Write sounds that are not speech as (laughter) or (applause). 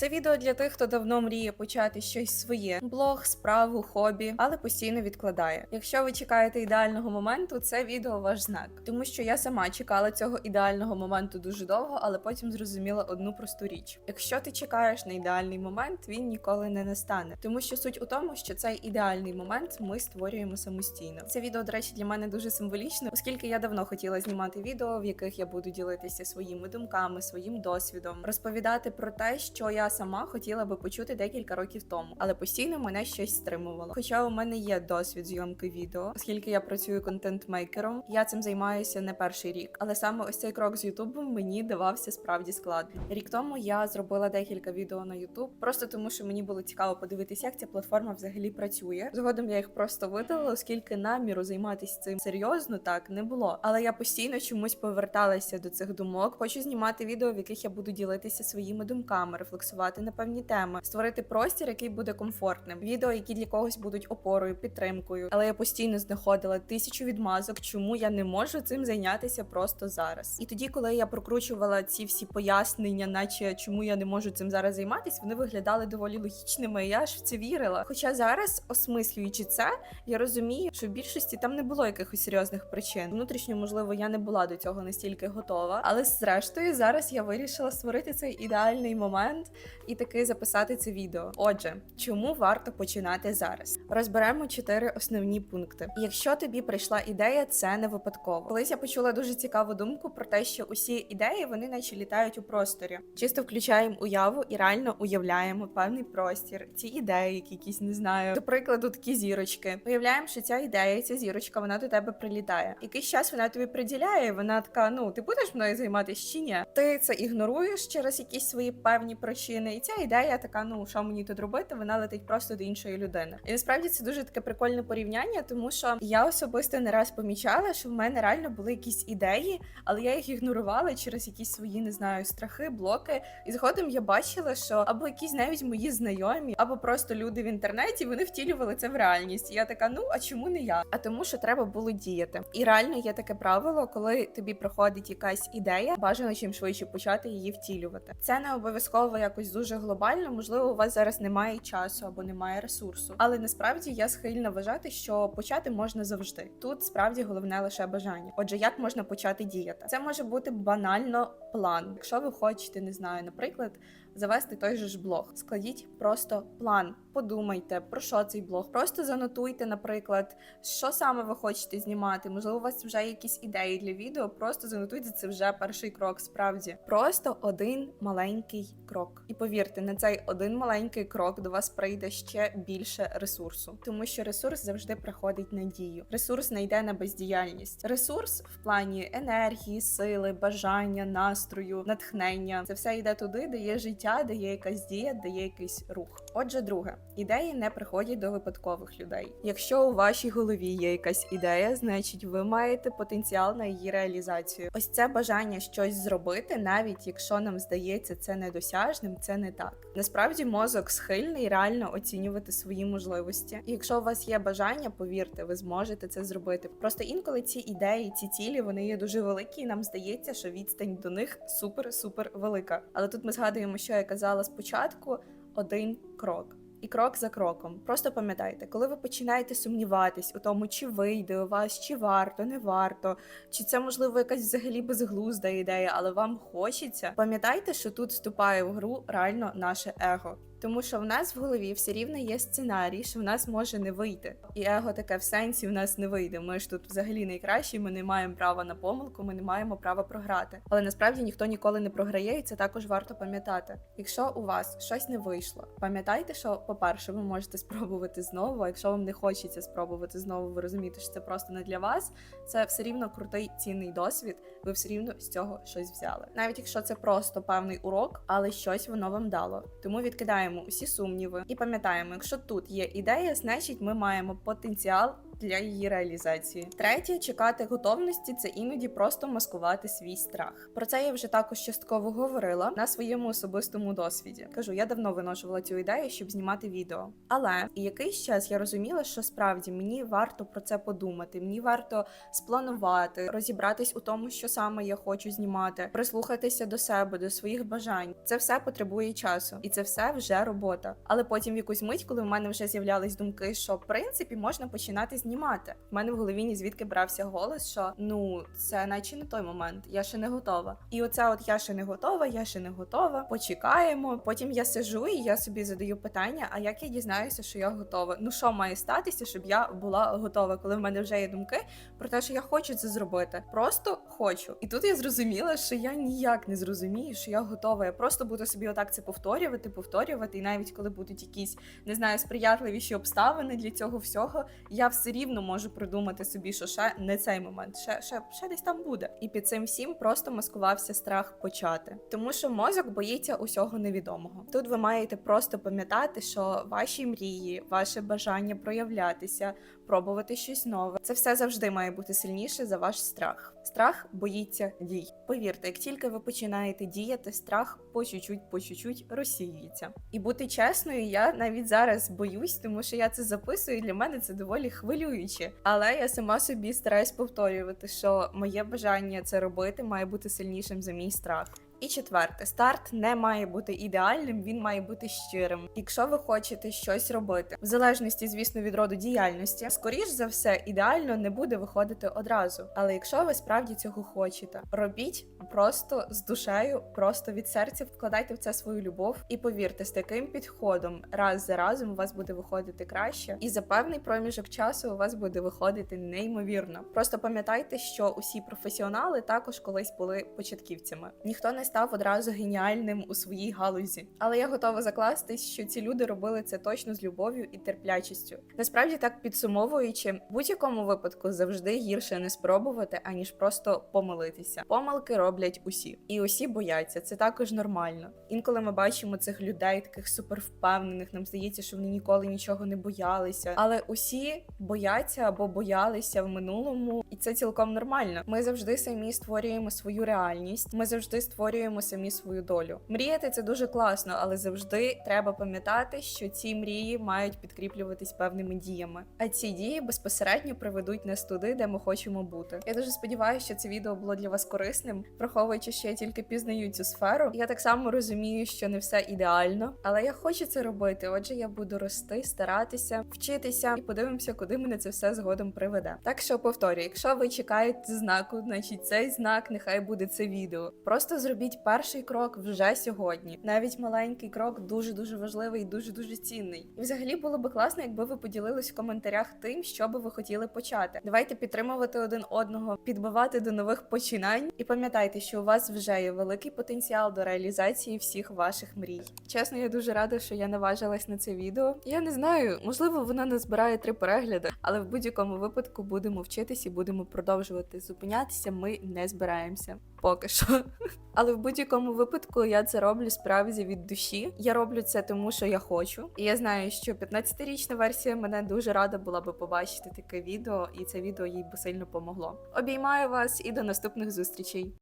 Це відео для тих, хто давно мріє почати щось своє: блог, справу, хобі, але постійно відкладає. Якщо ви чекаєте ідеального моменту, це відео ваш знак, тому що я сама чекала цього ідеального моменту дуже довго, але потім зрозуміла одну просту річ: якщо ти чекаєш на ідеальний момент, він ніколи не настане. Тому що суть у тому, що цей ідеальний момент ми створюємо самостійно. Це відео, до речі, для мене дуже символічне, оскільки я давно хотіла знімати відео, в яких я буду ділитися своїми думками, своїм досвідом, розповідати про те, що я сама хотіла би почути декілька років тому, але постійно мене щось стримувало. Хоча у мене є досвід зйомки відео, оскільки я працюю контент-мейкером, я цим займаюся не перший рік. Але саме ось цей крок з Ютубом мені давався справді складно. Рік тому я зробила декілька відео на Ютуб, просто тому що мені було цікаво подивитися, як ця платформа взагалі працює. Згодом я їх просто видалила, оскільки наміру займатися цим серйозно так не було. Але я постійно чомусь поверталася до цих думок. Хочу знімати відео, в яких я буду ділитися своїми думками, рефлексувати на певні теми, створити простір, який буде комфортним. Відео, які для когось будуть опорою, підтримкою. Але я постійно знаходила тисячу відмазок, чому я не можу цим зайнятися просто зараз. І тоді, коли я прокручувала ці всі пояснення, наче чому я не можу цим зараз займатися, вони виглядали доволі логічними. і Я аж в це вірила. Хоча зараз, осмислюючи це, я розумію, що в більшості там не було якихось серйозних причин. Внутрішньо, можливо, я не була до цього настільки готова. Але зрештою, зараз я вирішила створити цей ідеальний момент і таки записати це відео. Отже, чому варто починати зараз? Розберемо чотири основні пункти. Якщо тобі прийшла ідея, це не випадково. Колись я почула дуже цікаву думку про те, що усі ідеї вони наче літають у просторі. Чисто включаємо уяву і реально уявляємо певний простір, ці ідеї, які якісь не знаю. До прикладу, такі зірочки. Уявляємо, що ця ідея, ця зірочка, вона до тебе прилітає. Якийсь час вона тобі приділяє. Вона така: ну ти будеш мною займатися чи ні? Ти це ігноруєш через якісь свої певні причини. І ця ідея така: ну що мені тут робити? Вона летить просто до іншої людини. І насправді це дуже таке прикольне порівняння, тому що я особисто не раз помічала, що в мене реально були якісь ідеї, але я їх ігнорувала через якісь свої не знаю страхи, блоки. І згодом я бачила, що або якісь навіть мої знайомі, або просто люди в інтернеті вони втілювали це в реальність. І я така, ну а чому не я? А тому, що треба було діяти. І реально є таке правило, коли тобі проходить якась ідея, бажано чим швидше почати її втілювати. Це не обов'язково якось дуже глобально. Можливо, у вас зараз немає часу або немає ресурсу. Але насправді я схильна вважати, що почати можна завжди. Тут справді головне лише бажання. Отже, як можна почати діяти? Це може бути банально план. Якщо ви хочете, не знаю, наприклад, завести той же ж блог, складіть просто план. Подумайте про що цей блог. Просто занотуйте, наприклад, що саме ви хочете знімати. Можливо, у вас вже якісь ідеї для відео. Просто занотуйте це вже перший крок. Справді, просто один маленький крок. І повірте, на цей один маленький крок до вас прийде ще більше ресурсу, тому що ресурс завжди приходить на дію. Ресурс не йде на бездіяльність. Ресурс в плані енергії, сили, бажання, настрою, натхнення. Це все йде туди, де є життя, де є якась дія, де є якийсь рух. Отже, друге, ідеї не приходять до випадкових людей. Якщо у вашій голові є якась ідея, значить ви маєте потенціал на її реалізацію. Ось це бажання щось зробити, навіть якщо нам здається це недосяжним, це не так. Насправді мозок схильний реально оцінювати свої можливості. І якщо у вас є бажання, повірте, ви зможете це зробити. Просто інколи ці ідеї, ці цілі, вони є дуже великі, і нам здається, що відстань до них супер-супер велика. Але тут ми згадуємо, що я казала спочатку: один крок. І крок за кроком. Просто пам'ятайте, коли ви починаєте сумніватись у тому, чи вийде у вас, чи варто, не варто, чи це можливо якась взагалі безглузда ідея, але вам хочеться. Пам'ятайте, що тут вступає в гру реально наше его. Тому що в нас в голові все рівно є сценарій, що в нас може не вийти. І его таке в сенсі в нас не вийде. Ми ж тут взагалі найкращі, ми не маємо права на помилку, ми не маємо права програти. Але насправді ніхто ніколи не програє, і це також варто пам'ятати. Якщо у вас щось не вийшло, пам'ятайте, що, по-перше, ви можете спробувати знову. А якщо вам не хочеться спробувати знову, ви розумієте, що це просто не для вас. Це все рівно крутий цінний досвід. Ви все рівно з цього щось взяли. Навіть якщо це просто певний урок, але щось воно вам дало. Тому відкидаємо усі сумніви. І пам'ятаємо, якщо тут є ідея, значить ми маємо потенціал для її реалізації. Третє чекати готовності це іноді просто маскувати свій страх. Про це я вже також частково говорила на своєму особистому досвіді. Кажу, я давно виношувала цю ідею, щоб знімати відео. Але і якийсь час я розуміла, що справді мені варто про це подумати. Мені варто спланувати, розібратись у тому, що саме я хочу знімати, прислухатися до себе, до своїх бажань. Це все потребує часу, і це все вже робота. Але потім в якусь мить, коли в мене вже з'являлись думки, що в принципі можна починати знімати. В мене в голові ні звідки брався голос, що ну це наче не той момент, я ще не готова. І оце от я ще не готова, я ще не готова. Почекаємо. Потім я сижу і я собі задаю питання: а як я дізнаюся, що я готова? Ну що має статися, щоб я була готова, коли в мене вже є думки про те, що я хочу це зробити. Просто хочу. І тут я зрозуміла, що я ніяк не зрозумію, що я готова. Я просто буду собі отак це повторювати, повторювати. І навіть коли будуть якісь не знаю, сприятливіші обставини для цього всього, я все рівно можу придумати собі, що ще не цей момент, ще, ще, ще десь там буде. І під цим всім просто маскувався страх почати, тому що мозок боїться усього невідомого. Тут ви маєте просто пам'ятати, що ваші мрії, ваше бажання проявлятися, пробувати щось нове. Це все завжди має бути сильніше за ваш страх. Страх боїться дій. Повірте, як тільки ви починаєте діяти, страх по чуть-чуть, по чуть-чуть розсіюється. І бути чесною, я навіть зараз боюсь, тому що я це записую. і Для мене це доволі хвилююче. Але я сама собі стараюсь повторювати, що моє бажання це робити має бути сильнішим за мій страх. І четверте, старт не має бути ідеальним, він має бути щирим. Якщо ви хочете щось робити, в залежності, звісно, від роду діяльності, скоріш за все, ідеально не буде виходити одразу. Але якщо ви справді цього хочете, робіть просто з душею, просто від серця вкладайте в це свою любов. І повірте, з таким підходом раз за разом у вас буде виходити краще, і за певний проміжок часу у вас буде виходити неймовірно. Просто пам'ятайте, що усі професіонали також колись були початківцями. Ніхто не став одразу геніальним у своїй галузі. Але я готова закластись, що ці люди робили це точно з любов'ю і терплячістю. Насправді, так підсумовуючи, в будь-якому випадку завжди гірше не спробувати, аніж просто помилитися. Помилки роблять усі, і усі бояться. Це також нормально. Інколи ми бачимо цих людей, таких супервпевнених. Нам здається, що вони ніколи нічого не боялися. Але усі бояться або боялися в минулому, і це цілком нормально. Ми завжди самі створюємо свою реальність. Ми завжди створюємо самі свою долю. Мріяти це дуже класно, але завжди треба пам'ятати, що ці мрії мають підкріплюватись певними діями. А ці дії безпосередньо приведуть нас туди, де ми хочемо бути. Я дуже сподіваюся, що це відео було для вас корисним, враховуючи, що я тільки пізнаю цю сферу. Я так само розумію, що не все ідеально, але я хочу це робити. Отже, я буду рости, старатися, вчитися і подивимося, куди мене це все згодом приведе. Так що повторюю, якщо ви чекаєте знаку, значить цей знак нехай буде це відео. Просто зробіть перший крок вже сьогодні. Навіть маленький крок дуже дуже важливий і дуже дуже цінний. І взагалі було би класно, якби ви поділились в коментарях тим, що би ви хотіли почати. Давайте підтримувати один одного, підбивати до нових починань. І пам'ятайте, що у вас вже є великий потенціал до реалізації всіх ваших мрій. Чесно, я дуже рада, що я наважилась на це відео. Я не знаю, можливо, воно не збирає три перегляди, але в будь-якому випадку будемо вчитись і будемо продовжувати зупинятися. Ми не збираємося поки що. (laughs) Але в будь-якому випадку я це роблю справді від душі. Я роблю це тому, що я хочу. І я знаю, що 15-річна версія мене дуже рада була би побачити таке відео, і це відео їй би сильно помогло. Обіймаю вас і до наступних зустрічей.